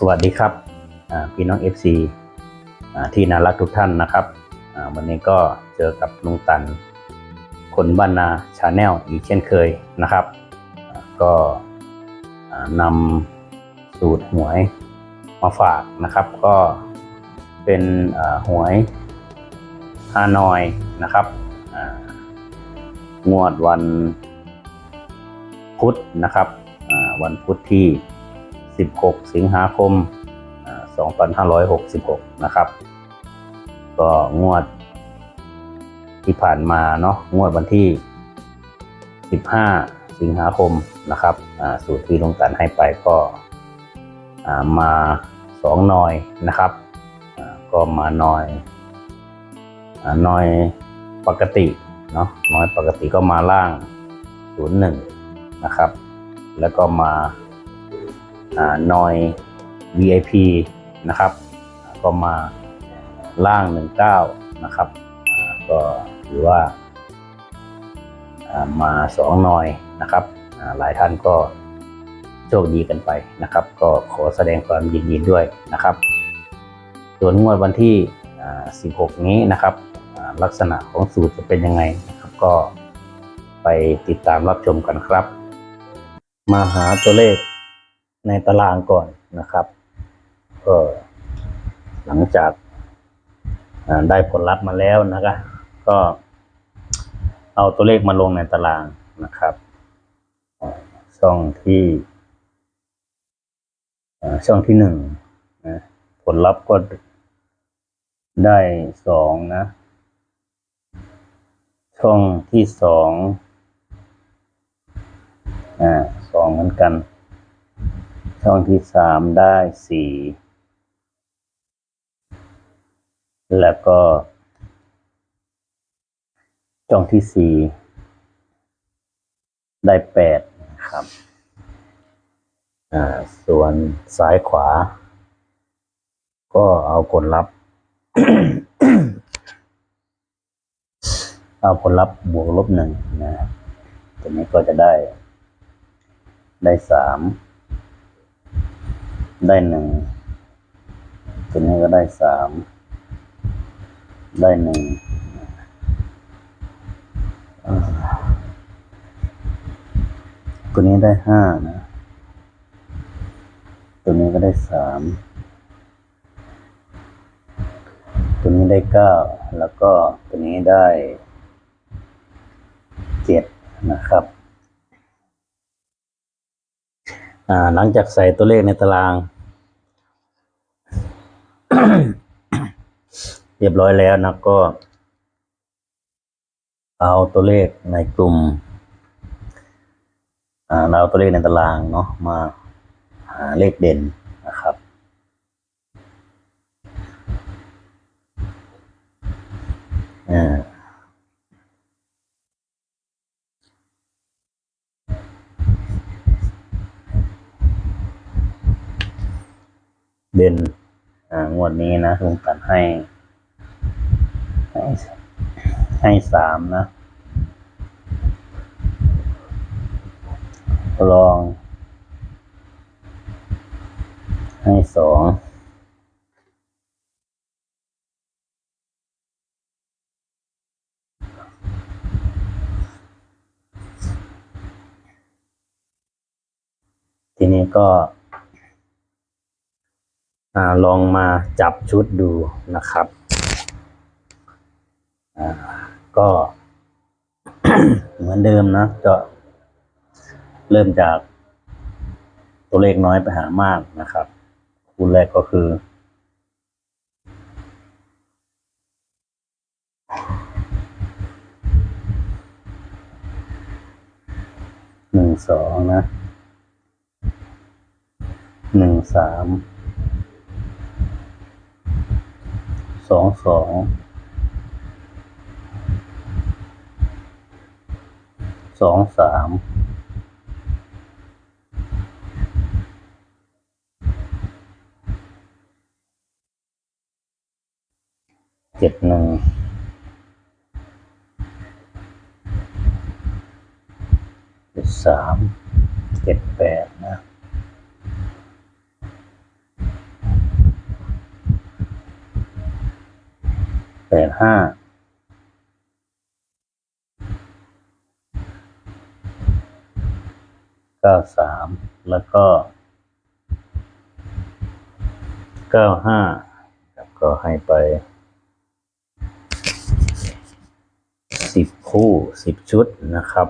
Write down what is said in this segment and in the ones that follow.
สวัสดีครับพี่น้อง FC อที่น่ารักทุกท่านนะครับวันนี้ก็เจอกับลุงตัน คนบ้านนาชาแนลอีกเช่นเคยนะครับ ก็นำสูตรหวยมาฝากนะครับ ก็เป็นหวยฮานอยนะครับงวดวันพุธนะครับวันพุธที่ 16 สิงหาคมอ่า2566 นะครับ ก็งวดที่ผ่านมาเนาะงวดวันที่ 15 สิงหาคมนะครับสูตรที่ลงตันให้ไปก็มาสองหน่อยนะครับ ก็มาหน่อยหน่อยปกติเนาะน้อยปกติก็มาล่าง 01 นะครับ แล้วก็มา นอย VIP นะครับ ก็มาล่าง 19 นะครับก็ถือว่ามาสองนอยนะครับหลายท่านก็โชคดีกันไปนะครับ ก็ขอแสดงความยินดีด้วยนะครับ ส่วนงวดวันที่ 16 นี้นะครับ ลักษณะของสูตรจะเป็นยังไงนะครับ ก็ไปติดตามรับชมกันครับ มาหาตัวเลข ในตารางก่อนนะครับก็หลังจากได้ผลลัพธ์มาแล้วนะครับก็เอาตัวเลขมาลงในตารางนะครับ ช่องที่ช่องที่หนึ่งนะผลลัพธ์ก็ได้สองนะ ช่องที่สองอ่าสองเหมือนกัน ช่องที่สามได้สี่แล้วก็ ช่องที่สี่ได้แปดนะครับอ่าส่วนซ้ายขวา ก็เอาผลลัพธ์ เอาผลลัพธ์บวกลบหนึ่งนะตัวนี้ก็จะได้ ได้สาม ได้หนึ่งตัวนี้ก็ได้สามได้หนึ่งตัวนี้ได้ห้านะ ตัวนี้ก็ได้สามตัวนี้ได้เก้าแล้วก็ตัวนี้ได้เจ็ดนะครับ อ่า หลังจากใส่ตัวเลขในตาราง เรียบร้อยแล้วนะก็ เอาตัวเลขในกลุ่มอ่าเราเอาตัวเลขในตารางเนาะมาหาเลขเด่นนะครับ อ่า เด่นอ่า งวดนี้นะลุงตัดให้ให้ ให้สามนะ ลอง ให้สองทีนี้ก็ อลองมาจับชุดดูนะครับก็เหมือนเดิมนะก็เริ่มจากตัวเลขน้อยไปหามากนะครับคูณแรกก็คือหนึ่งสองนะหนึ่งสาม สองสองสองสามเจ็ดหนึ่งเจ็ดสามเจ็ดแปดนะ แปด ห้าเก้าสามแล้วก็เก้าห้าครับก็ให้ไปสิบคู่สิบชุดนะครับ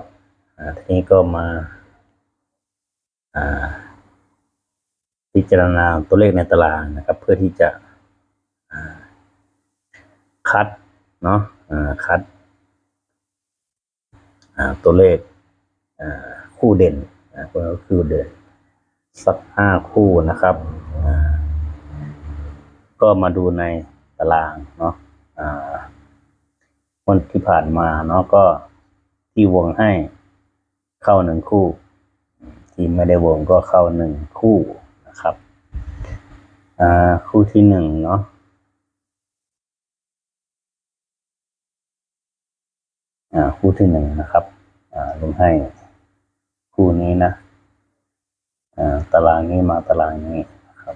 ทีนี้ก็มาพิจารณาตัวเลขในตารางนะครับ เพื่อที่จะ คัดเนาะคัดตัวเลขคู่เด่นก็คือเด่นสักห้าคู่นะครับ ก็มาดูในตารางเนาะวันที่ผ่านมาเนาะก็ที่วงให้เข้าหนึ่งคู่ ที่ไม่ได้วงก็เข้าหนึ่งคู่นะครับ คู่ที่หนึ่งเนาะ อ่า คู่ที่หนึ่งนะครับอ่าลงให้คู่นี้นะตารางนี้มาตารางนี้นะครับ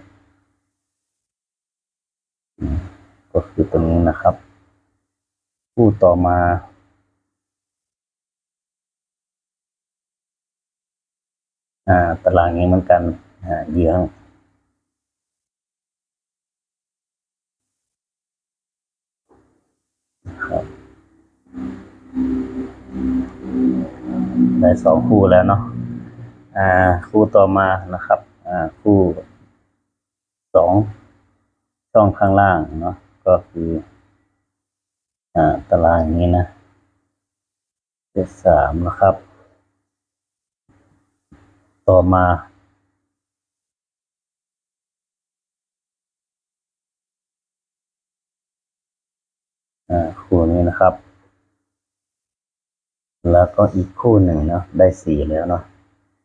ก็คือตรงนี้นะครับ คู่ต่อมาอ่าตารางนี้เหมือนกันอ่าเยื้อง ได้สองคู่แล้วเนาะอ่า คู่ต่อมานะครับ อ่า คู่สองช่องข้างล่างเนาะก็คือ อ่า ตารางนี้นะเจ็ดสามนะครับ ต่อมาอ่าคู่นี้นะครับ แล้วก็อีกคู่หนึ่งเนาะได้สี่แล้วเนาะ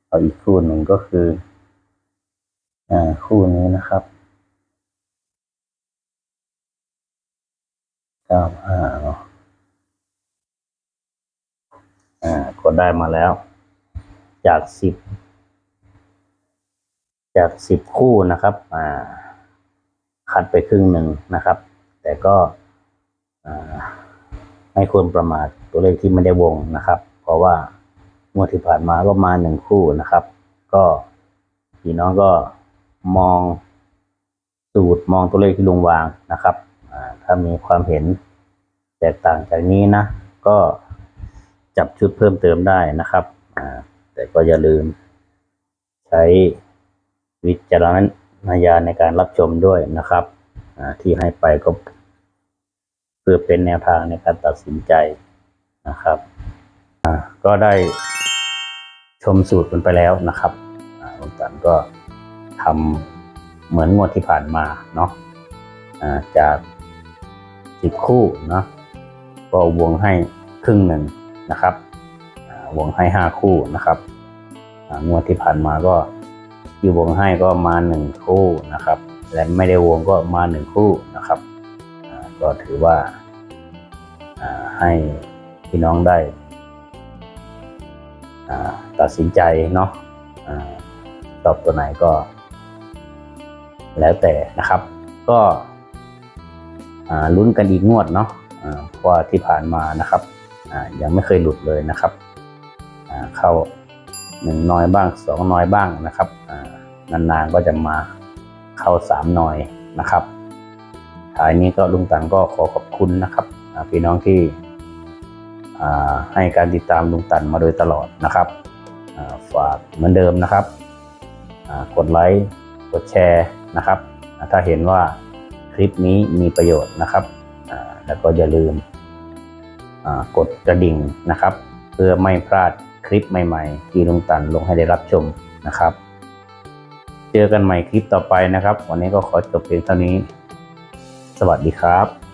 เอาอีกคู่หนึ่งก็คืออ่าคู่นี้นะครับเก้าห้าเนาะอ่าก็ได้มาแล้ว จากสิบจากสิบคู่นะครับอ่าคัดไปครึ่งหนึ่งนะครับ แต่ก็อ่า ไม่ควรประมาทตัวเลขที่ไม่ได้วงนะครับ เพราะว่างวดที่ผ่านมาก็มาหนึ่งคู่นะครับ ก็พี่น้องก็มองสูตรมองตัวเลขที่ลงวางนะครับถ้ามีความเห็นแตกต่างจากนี้นะ ก็จับชุดเพิ่มเติมได้นะครับแต่ก็อย่าลืม ใช้วิจารณญาณในการรับชมด้วยนะครับที่ให้ไปก็ พื่อเป็นแนวทางในการตัดสินใจนะครับก็ได้ชมสูตรกันไปแล้วนะครับอาลุงตันก็ทำเหมือนงวดที่ผ่านมาเนาะจากสิบคู่เนาะก็วงให้ครึ่งหนึ่งนะครับวงให้ห้าคู่นะครับงวดที่ผ่านมาก็ที่วงให้ก็มาหนึ่งคู่นะครับ และไม่ได้วงก็มาหนึ่งคู่นะครับ ก็ถือว่าให้พี่น้องได้ตัดสินใจเนาะอ่าชอบตัวไหนก็ แล้วแต่นะครับ ก็ลุ้นกันอีกงวดเนาะเพราะว่าที่ผ่านมานะครับยังไม่เคยหลุดเลยนะครับเข้าหนึ่งน้อยบ้างสองน้อยบ้างนะครับนานๆก็จะมาเข้าสามน้อยนะครับ ท้ายนี้ก็ลุงตันก็ขอขอบคุณนะครับพี่น้องที่ให้การติดตามลุงตันมาโดยตลอดนะครับฝากเหมือนเดิมนะครับกดไลค์กดแชร์นะครับถ้าเห็นว่าคลิปนี้มีประโยชน์นะครับแล้วก็อย่าลืมกดกระดิ่งนะครับ เพื่อไม่พลาดคลิปใหม่ ๆ ที่ลุงตันลงให้ได้รับชมนะครับ เจอกันใหม่คลิปต่อไปนะครับ วันนี้ก็ขอจบเพียงเท่านี้ สวัสดีครับ